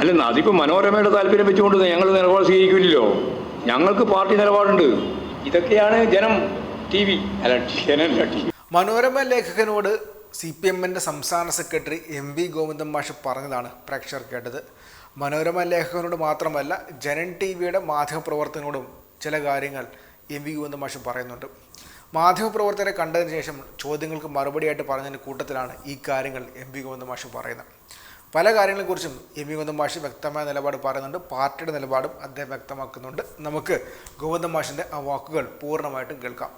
അല്ലെന്ന് അതിപ്പോൾ മനോരമയുടെ താല്പര്യം വെച്ചുകൊണ്ട് ഞങ്ങൾ നിലപാട് സ്വീകരിക്കില്ലല്ലോ. ഞങ്ങൾക്ക് പാർട്ടി നിലപാടുണ്ട്. ഇതൊക്കെയാണ് ജനം അല്ല ടി വി മനോരമ ലേഖകനോട് സി പി എമ്മിന്റെ സംസ്ഥാന സെക്രട്ടറി എം വി ഗോവിന്ദൻ മാഷ് പറഞ്ഞതാണ് പ്രേക്ഷകർ കേട്ടത്. മനോരമ ലേഖകനോട് മാത്രമല്ല ജനൻ ടി വിയുടെ മാധ്യമപ്രവർത്തകനോടും ചില കാര്യങ്ങൾ എം വി ഗോവിന്ദൻ മാഷ് പറയുന്നുണ്ട്. മാധ്യമപ്രവർത്തകരെ കണ്ടതിന് ശേഷം ചോദ്യങ്ങൾക്ക് മറുപടിയായിട്ട് പറഞ്ഞതിന്റെ കൂട്ടത്തിലാണ് ഈ കാര്യങ്ങൾ എം വി ഗോവിന്ദൻ മാഷ് പറയുന്നത്. പല കാര്യങ്ങളെക്കുറിച്ചും എം വി ഗോവിന്ദൻ മാഷ് വ്യക്തമായ നിലപാട് പറയുന്നുണ്ട്. പാർട്ടിയുടെ നിലപാടും അദ്ദേഹം വ്യക്തമാക്കുന്നുണ്ട്. നമുക്ക് ഗോവിന്ദൻ മാഷിന്റെ ആ വാക്കുകൾ പൂർണമായിട്ടും കേൾക്കാം.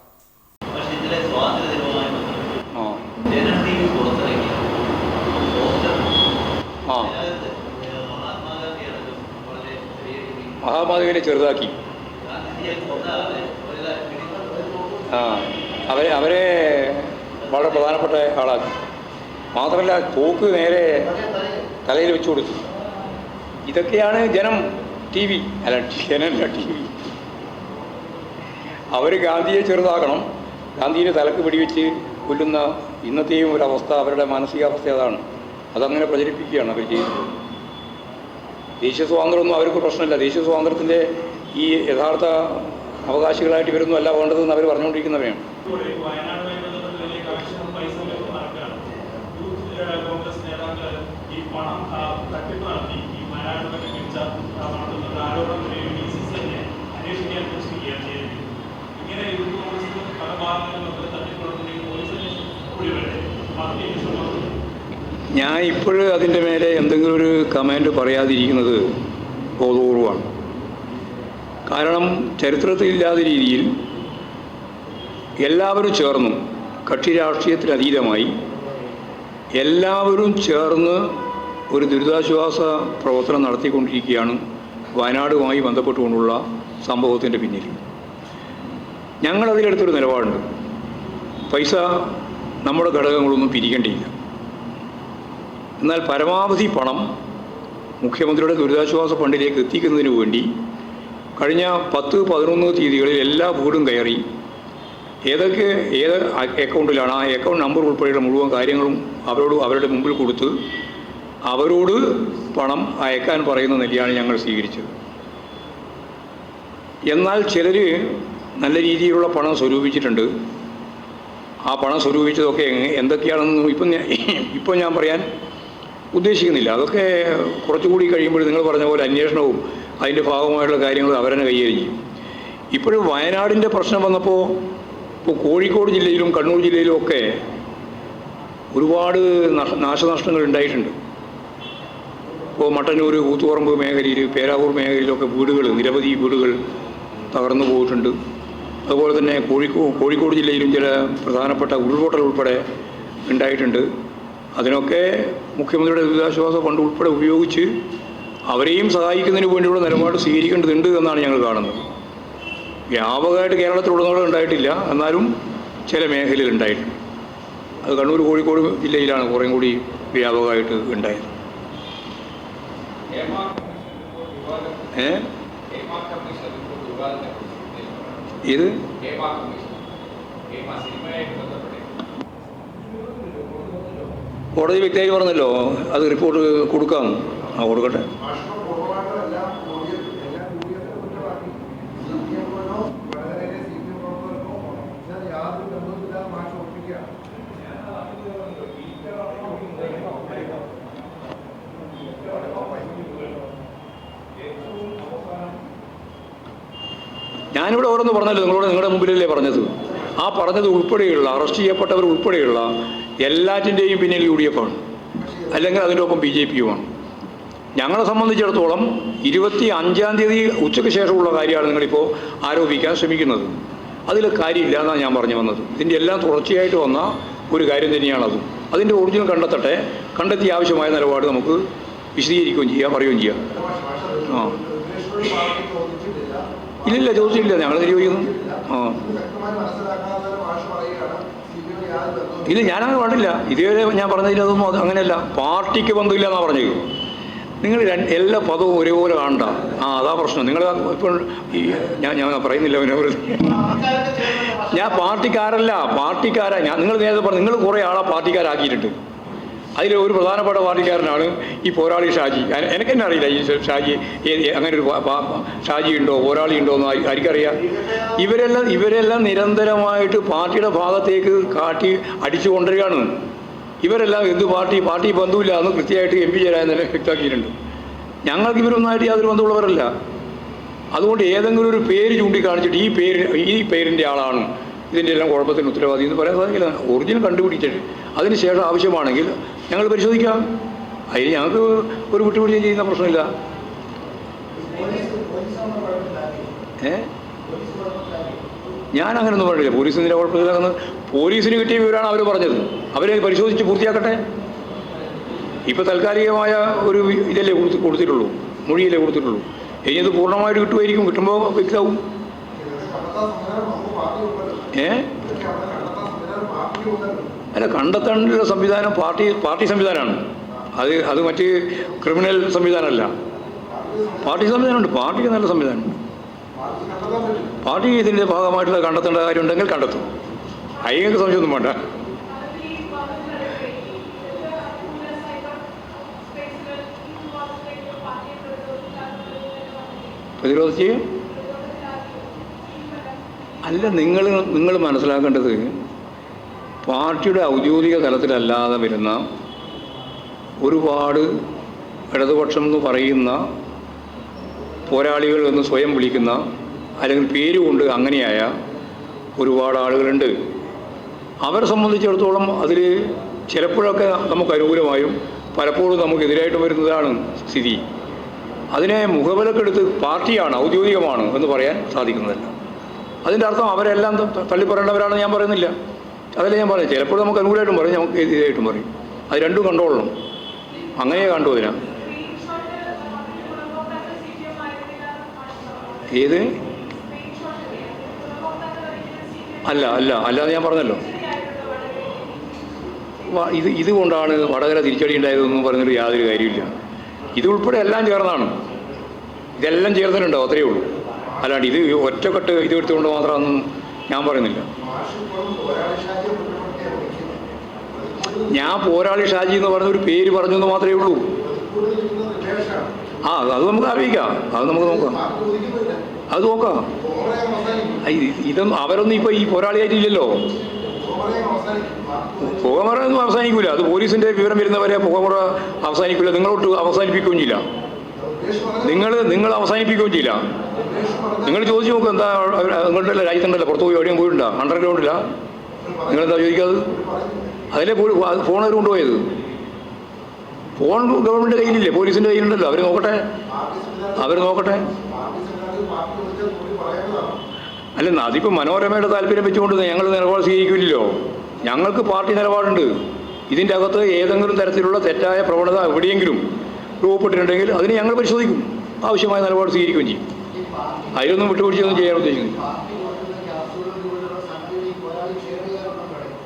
മഹാമാധവിനെ ചെറുതാക്കി. ആ. അവരെ അവരെ വളരെ പ്രധാനപ്പെട്ട ആളാക്കി. മാത്രമല്ല തോക്ക് നേരെ തലയിൽ വെച്ചു കൊടുത്തു. ഇതൊക്കെയാണ് ജനം ടി വി. അല്ല ജനല്ല ടി വി. അവർ ഗാന്ധിയെ ചെറുതാക്കണം. ഗാന്ധിയുടെ തലക്ക് പിടിവെച്ച് കൊല്ലുന്ന ഇന്നത്തെയും ഒരു അവസ്ഥ അവരുടെ മാനസികാവസ്ഥ അതാണ്. അതങ്ങനെ പ്രചരിപ്പിക്കുകയാണ് അവർ ചെയ്യുന്നത്. ദേശീയ സ്വാതന്ത്ര്യമൊന്നും അവർക്ക് പ്രശ്നമില്ല. ദേശീയ സ്വാതന്ത്ര്യത്തിന്റെ ഈ യഥാർത്ഥ അവകാശികളായിട്ട് ഇവരൊന്നും അല്ല വേണ്ടതെന്ന് അവർ പറഞ്ഞുകൊണ്ടിരിക്കുന്നവയാണ് ഇപ്പോൾ ഈ വയനാടുമായി ബന്ധപ്പെട്ട് വലിയ കളക്ഷനും പൈസയും ഒക്കെ നടക്കുകയാണ് യൂത്ത് ഏഹ്, കോൺഗ്രസ് നേതാക്കൾ ഈ പണം ആ, തട്ടിപ്പ് നടത്തി ഈ വയനാടുമായി മികച്ച ആ, നടത്തുന്നത് ആരോപണം ഡി സി സി തന്നെ അന്വേഷിക്കാൻ വെച്ചിരിക്കുകയാണ് ചെയ്തിരിക്കുന്നത് ഇങ്ങനെ യൂത്ത് കോൺഗ്രസിന് പല ഭാഗങ്ങളിലൊക്കെ തട്ടിപ്പ് നടത്തുന്നെങ്കിൽ പോലീസ് അന്വേഷണം കൂടി വേണ്ടേ പാർട്ടി അന്വേഷണം മാത്രം ഞാൻ ഇപ്പോഴും അതിന്റെ മേലെ എന്തെങ്കിലും ഒരു കമന്റ് പറയാതിരിക്കുന്നത് ബോധപൂർവമാണ്. കാരണം ചരിത്രത്തിലില്ലാത്ത രീതിയിൽ എല്ലാവരും ചേർന്നും കക്ഷി രാഷ്ട്രീയത്തിന് അതീതമായി എല്ലാവരും ചേർന്ന് ഒരു ദുരിതാശ്വാസ പ്രവർത്തനം നടത്തിക്കൊണ്ടിരിക്കുകയാണ് വയനാടുമായി ബന്ധപ്പെട്ടുകൊണ്ടുള്ള സംഭവത്തിന്റെ പിന്നിൽ. ഞങ്ങളതിലെടുത്തൊരു നിലപാടുണ്ട്. പൈസ നമ്മുടെ ഘടകങ്ങളൊന്നും പിരിക്കേണ്ടിയില്ല. എന്നാൽ പരമാവധി പണം മുഖ്യമന്ത്രിയുടെ ദുരിതാശ്വാസ ഫണ്ടിലേക്ക് എത്തിക്കുന്നതിന് വേണ്ടി കഴിഞ്ഞ പത്ത് പതിനൊന്ന് തീയതികളിൽ എല്ലാ വീടും കയറി. ഏതൊക്കെ ഏത് അക്കൗണ്ടിലാണ് ആ അക്കൗണ്ട് നമ്പർ ഉൾപ്പെടെയുള്ള മുഴുവൻ കാര്യങ്ങളും അവരോട് അവരുടെ മുമ്പിൽ കൊടുത്ത് അവരോട് പണം അയക്കാൻ പറയുന്ന നിലയാണ് ഞങ്ങൾ സ്വീകരിച്ചത്. എന്നാൽ ചിലർ നല്ല രീതിയിലുള്ള പണം സ്വരൂപിച്ചിട്ടുണ്ട്. ആ പണം സ്വരൂപിച്ചതൊക്കെ എന്തൊക്കെയാണെന്ന് ഇപ്പം ഇപ്പം ഞാൻ പറയാൻ ഉദ്ദേശിക്കുന്നില്ല. അതൊക്കെ കുറച്ചുകൂടി കഴിയുമ്പോൾ നിങ്ങൾ പറഞ്ഞ പോലെ അന്വേഷണവും അതിന്റെ ഭാഗമായിട്ടുള്ള കാര്യങ്ങളും അവരെന്നെ കൈകാര്യം ഇപ്പോഴും വയനാടിന്റെ പ്രശ്നം വന്നപ്പോൾ ഇപ്പോൾ കോഴിക്കോട് ജില്ലയിലും കണ്ണൂർ ജില്ലയിലും ഒക്കെ ഒരുപാട് നഷ- നാശനഷ്ടങ്ങൾ ഉണ്ടായിട്ടുണ്ട്. ഇപ്പോൾ മട്ടന്നൂർ കൂത്തുപറമ്പ് മേഖലയിൽ പേരാവൂർ മേഖലയിലൊക്കെ വീടുകൾ നിരവധി വീടുകൾ തകർന്നു പോയിട്ടുണ്ട്. അതുപോലെ തന്നെ കോഴിക്കോ കോഴിക്കോട് ജില്ലയിലും ചില പ്രധാനപ്പെട്ട ഉരുൾപൊട്ടൽ ഉൾപ്പെടെ ഉണ്ടായിട്ടുണ്ട്. അതിനൊക്കെ മുഖ്യമന്ത്രിയുടെ ദുരിതാശ്വാസ ഫണ്ട് ഉൾപ്പെടെ ഉപയോഗിച്ച് അവരെയും സഹായിക്കുന്നതിന് വേണ്ടിയുള്ള നിലപാട് സ്വീകരിക്കേണ്ടതുണ്ട് എന്നാണ് ഞങ്ങൾ കാണുന്നത്. വ്യാപകമായിട്ട് കേരളത്തിലുടനീളം ഉണ്ടായിട്ടില്ല. എന്നാലും ചില മേഖലയിൽ ഉണ്ടായിട്ടുണ്ട്. അത് കണ്ണൂർ കോഴിക്കോട് ജില്ലയിലാണ് കുറേ കൂടി വ്യാപകമായിട്ട് ഉണ്ടായത്. ഏ? ഇത് കോടതി വ്യക്തിയായി പറഞ്ഞല്ലോ. അത് റിപ്പോർട്ട് കൊടുക്കാം. ആ കൊടുക്കട്ടെ. ഞാനിവിടെ ഓരോന്ന് പറഞ്ഞല്ലോ. നിങ്ങളോട് നിങ്ങളുടെ മുമ്പിലല്ലേ പറഞ്ഞത്. ആ പറഞ്ഞത് ഉൾപ്പെടെയുള്ള അറസ്റ്റ് ചെയ്യപ്പെട്ടവർ ഉൾപ്പെടെയുള്ള എല്ലാറ്റിന്റെയും പിന്നിൽ യു ഡി എഫ് ആണ് അല്ലെങ്കിൽ അതിന്റെ ഒപ്പം ബി ജെ പിയുമാണ് ഞങ്ങളെ സംബന്ധിച്ചിടത്തോളം ഇരുപത്തി അഞ്ചാം തീയതി ഉച്ചയ്ക്ക് ശേഷമുള്ള കാര്യമാണ് നിങ്ങളിപ്പോൾ ആരോപിക്കാൻ ശ്രമിക്കുന്നത്. അതിൽ കാര്യമില്ല എന്നാണ് ഞാൻ പറഞ്ഞു വന്നത്. ഇതിന്റെ എല്ലാം തുടർച്ചയായിട്ട് വന്ന ഒരു കാര്യം തന്നെയാണത് അതിന്റെ ഒറിജിനൽ കണ്ടെത്തട്ടെ. കണ്ടെത്തി ആവശ്യമായ നിലപാട് നമുക്ക് വിശദീകരിക്കുകയും ചെയ്യാം പറയുകയും ചെയ്യാം. ആ. ഇല്ലില്ല ചോദിച്ചില്ല ഞങ്ങൾ ചോദിക്കുന്നു ആ. ഇത് ഞാനങ്ങനെ പറഞ്ഞില്ല. ഇതേ ഞാൻ പറഞ്ഞതിൽ അതൊന്നും അത് അങ്ങനെയല്ല. പാർട്ടിക്ക് ബന്ധമില്ല എന്നാണ് പറഞ്ഞത്. നിങ്ങൾ എല്ലാ പദവും ഒരേപോലെ കാണണ്ട. ആ അതാ പ്രശ്നം. നിങ്ങൾ ഇപ്പോൾ ഞാൻ ഞാൻ പറയുന്നില്ല അവനെ ഞാൻ പാർട്ടിക്കാരല്ല. പാർട്ടിക്കാരാ. ഞാൻ നിങ്ങൾ നേരത്തെ പറഞ്ഞു നിങ്ങൾ കുറേ ആളെ പാർട്ടിക്കാരാക്കിയിട്ടുണ്ട്. അതിൽ ഒരു പ്രധാനപ്പെട്ട പാർട്ടിക്കാരനാണ് ഈ പോരാളി ഷാജി. എനിക്ക് എനിക്കെന്നെ അറിയില്ല ഈ ഷാജി അങ്ങനെ ഒരു ഷാജി ഉണ്ടോ പോരാളി ഉണ്ടോ എന്ന് ആർക്കറിയാം? ഇവരെല്ലാം ഇവരെല്ലാം നിരന്തരമായിട്ട് പാർട്ടിയുടെ ഭാഗത്തേക്ക് കാട്ടി അടിച്ചു കൊണ്ടുവരികയാണ്. ഇവരെല്ലാം എന്ത് പാർട്ടി പാർട്ടി ബന്ധമില്ല എന്ന് കൃത്യമായിട്ട് എം പി ജയരാജൻ തന്നെ വ്യക്തമാക്കിയിട്ടുണ്ട്. ഞങ്ങൾക്ക് ഇവരൊന്നായിട്ട് യാതൊരു ബന്ധമുള്ളവരല്ല. അതുകൊണ്ട് ഏതെങ്കിലും ഒരു പേര് ചൂണ്ടിക്കാണിച്ചിട്ട് ഈ പേര് ഈ പേരിന്റെ ആളാണ്. ഇതിന്റെ എല്ലാം കുഴപ്പത്തിന് ഉത്തരവാദി എന്ന് പറയാൻ സാധിക്കില്ല. ഒറിജിനൽ കണ്ടുപിടിച്ചിട്ട് അതിനുശേഷം ആവശ്യമാണെങ്കിൽ ഞങ്ങൾ പരിശോധിക്കാം. അതിന് ഞങ്ങൾക്ക് ഒരു വിട്ടുപിടിയും ചെയ്യുന്ന പ്രശ്നമില്ല. ഏ? ഞാൻ അങ്ങനെയൊന്നും പറഞ്ഞില്ല. പോലീസ് ഇതിന്റെ കുഴപ്പമില്ലാന്ന് പോലീസിന് കിട്ടിയ വിവരമാണ് അവർ പറഞ്ഞത്. അവരെ പരിശോധിച്ച് പൂർത്തിയാക്കട്ടെ. ഇപ്പോൾ താൽക്കാലികമായ ഒരു ഇതല്ലേ കൊടുത്ത് കൊടുത്തിട്ടുള്ളൂ. മൊഴിയല്ലേ കൊടുത്തിട്ടുള്ളൂ. ഇനി അത് പൂർണമായിട്ട് കിട്ടുമായിരിക്കും. കിട്ടുമ്പോൾ വ്യക്തമാവും. ഏ? അല്ല കണ്ടെത്തേണ്ട സംവിധാനം പാർട്ടി പാർട്ടി സംവിധാനമാണ്. അത് അത് മറ്റ് ക്രിമിനൽ സംവിധാനമല്ല. പാർട്ടി സംവിധാനമുണ്ട്. പാർട്ടിക്ക് നല്ല സംവിധാനമുണ്ട് പാർട്ടി ഇതിന്റെ ഭാഗമായിട്ടുള്ള കണ്ടെത്തേണ്ട കാര്യമുണ്ടെങ്കിൽ കണ്ടെത്തും. അയ്യങ്ങൾക്ക് സംശയമൊന്നും വേണ്ട. പ്രതിരോധിച്ച്? അല്ല നിങ്ങൾ നിങ്ങൾ മനസ്സിലാക്കേണ്ടത് പാർട്ടിയുടെ ഔദ്യോഗിക തലത്തിലല്ലാതെ വരുന്ന ഒരുപാട് ഇടതുപക്ഷം എന്ന് പറയുന്ന പോരാളികൾ എന്ന് സ്വയം വിളിക്കുന്ന അല്ലെങ്കിൽ പേരുകൊണ്ട് അങ്ങനെയായ ഒരുപാട് ആളുകളുണ്ട്. അവരെ സംബന്ധിച്ചിടത്തോളം അതിൽ ചിലപ്പോഴൊക്കെ നമുക്ക് അനുകൂലമായും പലപ്പോഴും നമുക്കെതിരായിട്ട് വരുന്നതാണ് സ്ഥിതി. അതിനെ മുഖവിലക്കെടുത്ത് പാർട്ടിയാണ് ഔദ്യോഗികമാണ് എന്ന് പറയാൻ സാധിക്കുന്നതല്ല. അതിന്റെ അർത്ഥം അവരെല്ലാം തള്ളിപ്പറയേണ്ടവരാണെന്ന് ഞാൻ പറയുന്നില്ല. അതല്ലേ ഞാൻ പറയും ചിലപ്പോൾ നമുക്ക് അനുകൂലമായിട്ടും പറയും നമുക്ക് എതിരായിട്ടും പറയും. അത് രണ്ടും കണ്ടോളണം. അങ്ങനെ കണ്ടു അതിനാ. ഏത്? അല്ല അല്ല അല്ലാതെ ഞാൻ പറഞ്ഞല്ലോ. ഇത് ഇതുകൊണ്ടാണ് വടകര തിരിച്ചടി ഉണ്ടായതെന്ന് പറഞ്ഞിട്ട് യാതൊരു കാര്യമില്ല ഇത് ഉൾപ്പെടെ എല്ലാം ചേർന്നാണ്. ഇതെല്ലാം ചേർന്നിട്ടുണ്ടാവും അത്രയേ ഉള്ളൂ. അല്ലാണ്ട് ഇത് ഒറ്റക്കെട്ട് ഇത് എടുത്തുകൊണ്ട് മാത്രമൊന്നും ഞാൻ പറയുന്നില്ല. ഞാൻ പോരാളി ഷാജി എന്ന് പറഞ്ഞ ഒരു പേര് പറഞ്ഞു എന്ന് മാത്രമേ ഉള്ളൂ. ആ അത് നമുക്ക് അറിയിക്കാം. അത് നമുക്ക് നോക്കാം. അത് നോക്കാം. ഇതും അവരൊന്നും ഇപ്പോൾ ഈ പോരാളിയായിട്ടില്ലല്ലോ. പുകമറൊന്നും അവസാനിക്കില്ല അത് പോലീസിന്റെ വിവരം വരുന്നവരെ പുകമുറ അവസാനിക്കില്ല നിങ്ങളോട്ട് അവസാനിപ്പിക്കുകയും ചെയ്യില്ല. നിങ്ങൾ നിങ്ങൾ അവസാനിപ്പിക്കുകയും ചെയ്യില്ല. നിങ്ങൾ ചോദിച്ചു നോക്കുക എന്താ നിങ്ങളുടെ രാജ്യത്തുണ്ടല്ലോ പുറത്തു പോയി എവിടെയും പോയിട്ടുണ്ടോ? അണ്ടർഗ്രൗണ്ടില്ല നിങ്ങളെന്താ ചോദിക്കാത്? അതിലെ ഫോൺ അവർ കൊണ്ടുപോയത്. ഫോൺ ഗവൺമെന്റ് കയ്യിലില്ലേ? പോലീസിന്റെ കയ്യിലുണ്ടല്ലോ. അവർ നോക്കട്ടെ. അവർ നോക്കട്ടെ. അല്ല അതിപ്പോൾ മനോരമയുടെ താല്പര്യം വെച്ചുകൊണ്ട് ഞങ്ങൾ നിലപാട് സ്വീകരിക്കില്ലല്ലോ. ഞങ്ങൾക്ക് പാർട്ടി നിലപാടുണ്ട്. ഇതിന്റെ അകത്ത് ഏതെങ്കിലും തരത്തിലുള്ള തെറ്റായ പ്രവണത എവിടെയെങ്കിലും രൂപപ്പെട്ടിട്ടുണ്ടെങ്കിൽ അതിനെ ഞങ്ങൾ പരിശോധിക്കും. ആവശ്യമായ നിലപാട് സ്വീകരിക്കുകയും ചെയ്യും. അതിലൊന്നും വിട്ടുപിടിച്ചൊന്നും ചെയ്യാൻ ഉദ്ദേശിക്കുന്നു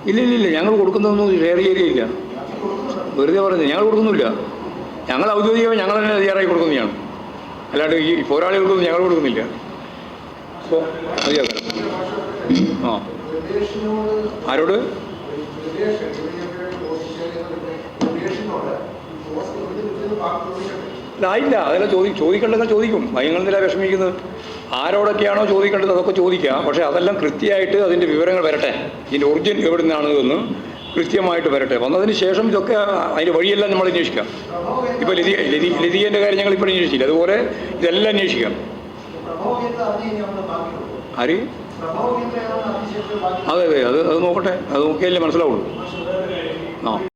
ഇല്ല ഇല്ല ഇല്ല ഞങ്ങൾ കൊടുക്കുന്നതൊന്നും ഷെയർ ചെയ്യുകയില്ല വെറുതെ പറഞ്ഞു ഞങ്ങൾ കൊടുക്കുന്നില്ല ഞങ്ങൾ ഔദ്യോഗികമായി ഞങ്ങൾ തന്നെ തയ്യാറായി കൊടുക്കുന്നതാണ് അല്ലാണ്ട് ഈ പോരാളികൾക്കൊന്നും ഞങ്ങൾ കൊടുക്കുന്നില്ല അപ്പോൾ മതിയാക്കാം ആ ആരോട് ഇല്ല, ആയില്ല അതെല്ലാം ചോദി ചോദിക്കേണ്ടതൊക്കെ ചോദിക്കും. ഭയങ്കര വിഷമിക്കുന്നത്? ആരോടൊക്കെയാണോ ചോദിക്കേണ്ടത് അതൊക്കെ ചോദിക്കാം. പക്ഷേ അതെല്ലാം കൃത്യമായിട്ട് അതിന്റെ വിവരങ്ങൾ വരട്ടെ. ഇതിന്റെ ഒറിജിൻ എവിടെ നിന്നാണ് എന്ന് കൃത്യമായിട്ട് വരട്ടെ. വന്നതിന് ശേഷം ഇതൊക്കെ അതിന്റെ വഴിയെല്ലാം നമ്മൾ അന്വേഷിക്കാം. ഇപ്പോൾ ലതി ലതി ലതികേന്റെ കാര്യം ഞങ്ങൾ ഇപ്പോൾ അന്വേഷിച്ചില്ല. അതുപോലെ ഇതെല്ലാം അന്വേഷിക്കാം. ആര്? അതെ അതെ. അത് അത് നോക്കട്ടെ. അത് നോക്കിയല്ലേ മനസ്സിലാവുള്ളൂ. ആ.